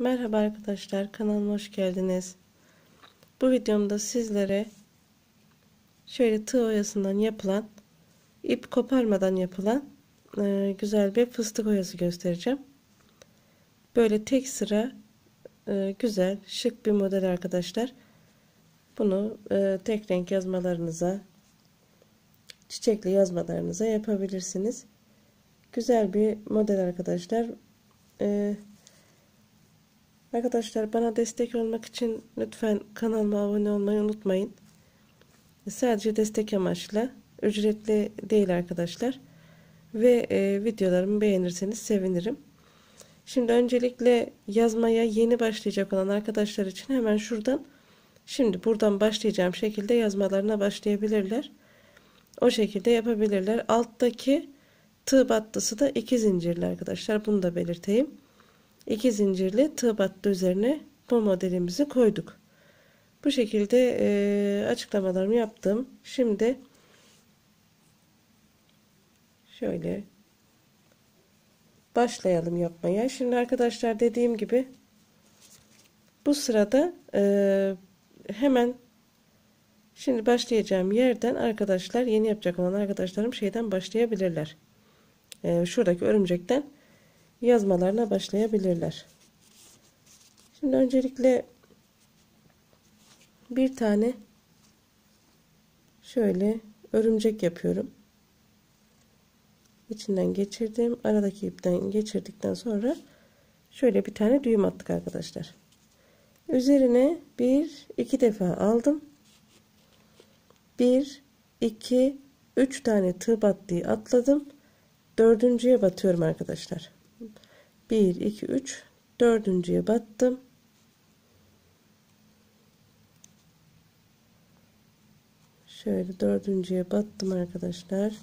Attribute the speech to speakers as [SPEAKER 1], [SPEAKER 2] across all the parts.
[SPEAKER 1] Merhaba arkadaşlar kanalıma hoş geldiniz. Bu videomda sizlere şöyle tığ oyasından yapılan ip koparmadan yapılan e, güzel bir fıstık oyası göstereceğim. Böyle tek sıra e, güzel şık bir model arkadaşlar. Bunu e, tek renk yazmalarınıza çiçekli yazmalarınıza yapabilirsiniz. Güzel bir model arkadaşlar. Ee, arkadaşlar bana destek olmak için lütfen kanalıma abone olmayı unutmayın. Sadece destek amaçlı. Ücretli değil arkadaşlar. Ve e, videolarımı beğenirseniz sevinirim. Şimdi öncelikle yazmaya yeni başlayacak olan arkadaşlar için hemen şuradan şimdi buradan başlayacağım şekilde yazmalarına başlayabilirler. O şekilde yapabilirler. Alttaki tığ battısı da iki zincirli arkadaşlar. Bunu da belirteyim. İki zincirli tığ battı üzerine bu modelimizi koyduk. Bu şekilde e, açıklamalarımı yaptım. Şimdi şöyle başlayalım yapmaya. Şimdi arkadaşlar dediğim gibi bu sırada e, hemen şimdi başlayacağım yerden arkadaşlar yeni yapacak olan arkadaşlarım şeyden başlayabilirler e, şuradaki örümcekten yazmalarına başlayabilirler. Şimdi öncelikle bir tane şöyle örümcek yapıyorum. İçinden geçirdim. Aradaki ipten geçirdikten sonra şöyle bir tane düğüm attık arkadaşlar. Üzerine bir iki defa aldım. Bir iki üç tane tığ battığı atladım dördüncüye batıyorum arkadaşlar 1 2 3 dördüncüye battım. Şöyle dördüncüye battım arkadaşlar.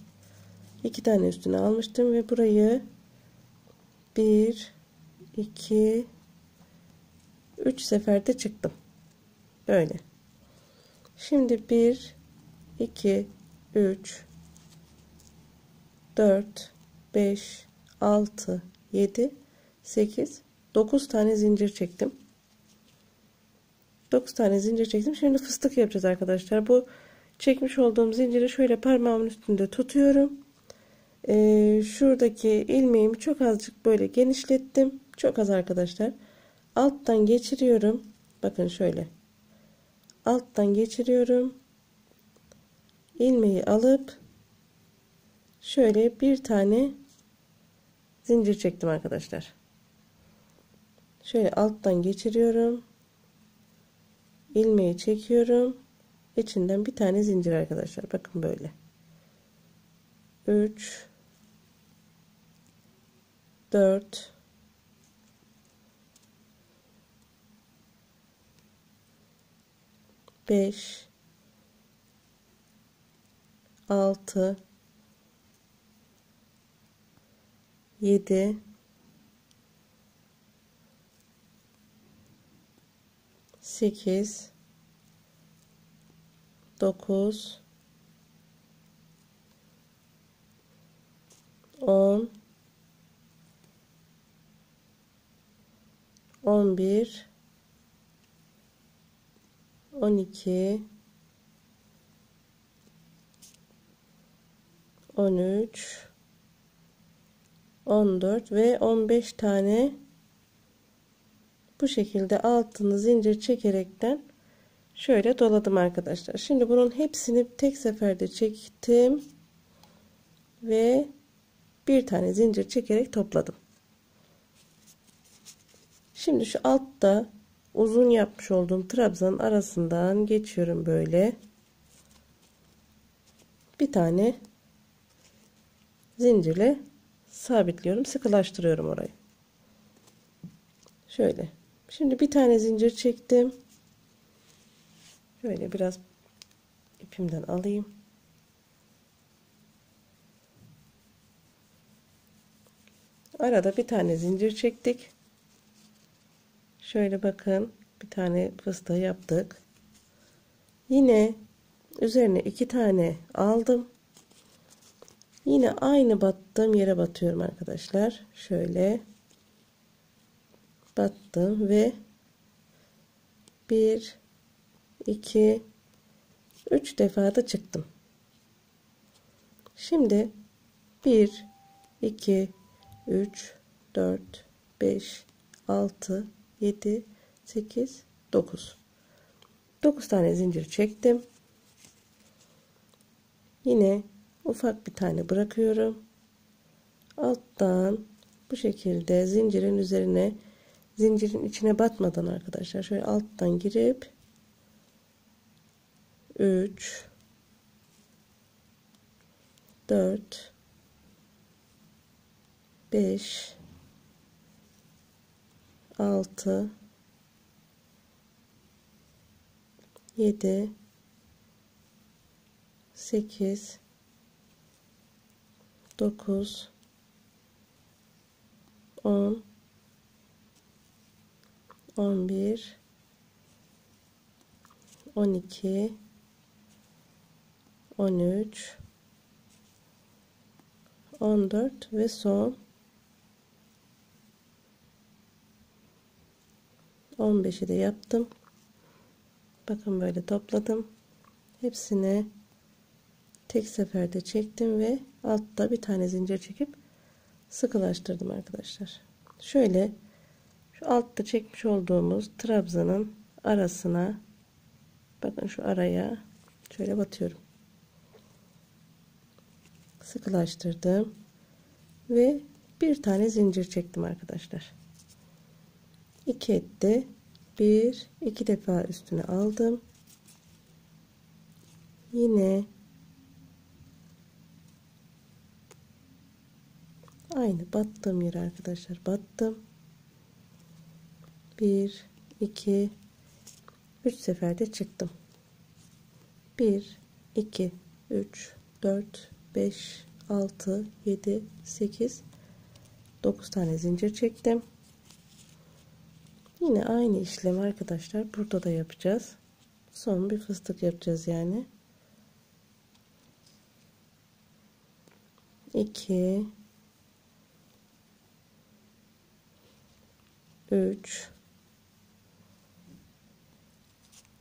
[SPEAKER 1] İki tane üstüne almıştım ve burayı 1 2 3 seferde çıktım. Böyle. Şimdi 1 2 3 4 5 6 7 8 9 tane zincir çektim. 9 tane zincir çektim. Şimdi fıstık yapacağız arkadaşlar. Bu çekmiş olduğum zinciri şöyle parmağımın üstünde tutuyorum. Ee, şuradaki ilmeğimi çok azıcık böyle genişlettim. Çok az arkadaşlar. Alttan geçiriyorum. Bakın şöyle. Alttan geçiriyorum. İlmeği alıp şöyle bir tane zincir çektim arkadaşlar. Şöyle alttan geçiriyorum. ilmeği çekiyorum. İçinden bir tane zincir arkadaşlar. Bakın böyle. 3 4 5 6 7 8 9 10 11 12 13 14 ve 15 tane bu şekilde altını zincir çekerekten şöyle doladım arkadaşlar. Şimdi bunun hepsini tek seferde çektim ve bir tane zincir çekerek topladım. Şimdi şu altta uzun yapmış olduğum trabzanın arasından geçiyorum böyle. Bir tane zincirle sabitliyorum sıkılaştırıyorum orayı şöyle şimdi bir tane zincir çektim. Şöyle biraz ipimden alayım. Arada bir tane zincir çektik. Şöyle bakın bir tane fıstığı yaptık. Yine üzerine iki tane aldım. Yine aynı battığım yere batıyorum arkadaşlar. Şöyle. Battım ve 1 2 3 defa da çıktım. Şimdi 1 2 3 4 5 6 7 8 9 9 tane zincir çektim. Yine ufak bir tane bırakıyorum. Alttan bu şekilde zincirin üzerine zincirin içine batmadan arkadaşlar şöyle alttan girip 3 4 5 6 7 8 9 10 11 12 13 14 ve son 15'i de yaptım. Bakın böyle topladım. Hepsini tek seferde çektim ve altta bir tane zincir çekip sıkılaştırdım arkadaşlar. Şöyle altta çekmiş olduğumuz trabzanın arasına bakın şu araya şöyle batıyorum. Sıkılaştırdım ve bir tane zincir çektim arkadaşlar. 2 etti. 1 2 defa üstüne aldım. Yine aynı battığım yere arkadaşlar battım. 1 2 3 seferde çıktım. 1 2 3 4 5 6 7 8 9 tane zincir çektim. Yine aynı işlemi arkadaşlar burada da yapacağız. Son bir fıstık yapacağız yani. 2 3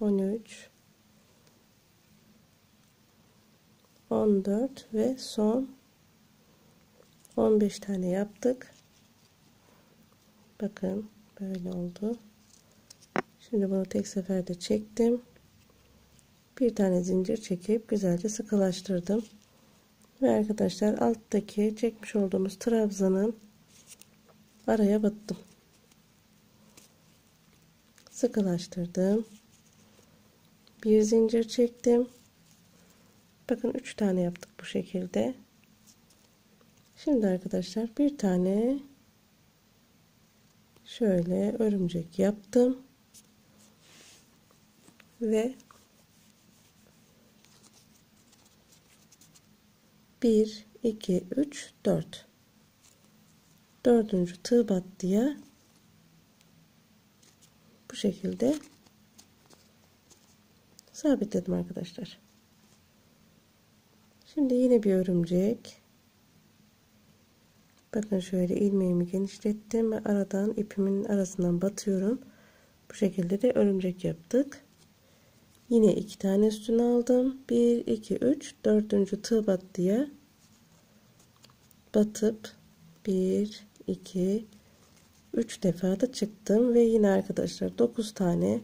[SPEAKER 1] 13 14 ve son 15 tane yaptık. Bakın böyle oldu. Şimdi bunu tek seferde çektim. Bir tane zincir çekip güzelce sıkılaştırdım. Ve arkadaşlar alttaki çekmiş olduğumuz trabzanın araya battım. Sıkılaştırdım. Bir zincir çektim. Bakın 3 tane yaptık bu şekilde. Şimdi arkadaşlar bir tane şöyle örümcek yaptım ve bir iki üç dört dördüncü tığ battıya bu şekilde sabitledim arkadaşlar. Şimdi yine bir örümcek. Bakın şöyle ilmeğimi genişlettim ve aradan ipimin arasından batıyorum. Bu şekilde de örümcek yaptık. Yine iki tane üstüne aldım. 1, 2, 3, dördüncü tığ battıya batıp 1, 2, 3 defa da çıktım. Ve yine arkadaşlar 9 tane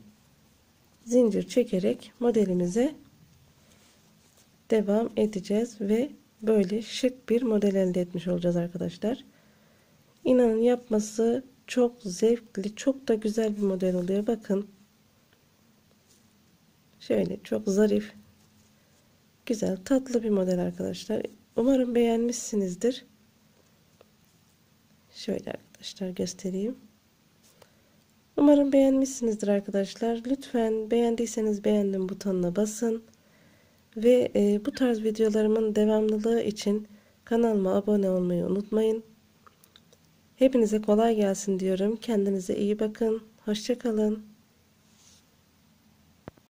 [SPEAKER 1] zincir çekerek modelimize devam edeceğiz ve böyle şık bir model elde etmiş olacağız arkadaşlar. İnanın yapması çok zevkli, çok da güzel bir model oluyor. Bakın Şöyle çok zarif, güzel, tatlı bir model arkadaşlar. Umarım beğenmişsinizdir. Şöyle arkadaşlar göstereyim. Umarım beğenmişsinizdir arkadaşlar. Lütfen beğendiyseniz beğendim butonuna basın. Ve e, bu tarz videolarımın devamlılığı için kanalıma abone olmayı unutmayın. Hepinize kolay gelsin diyorum. Kendinize iyi bakın. Hoşçakalın.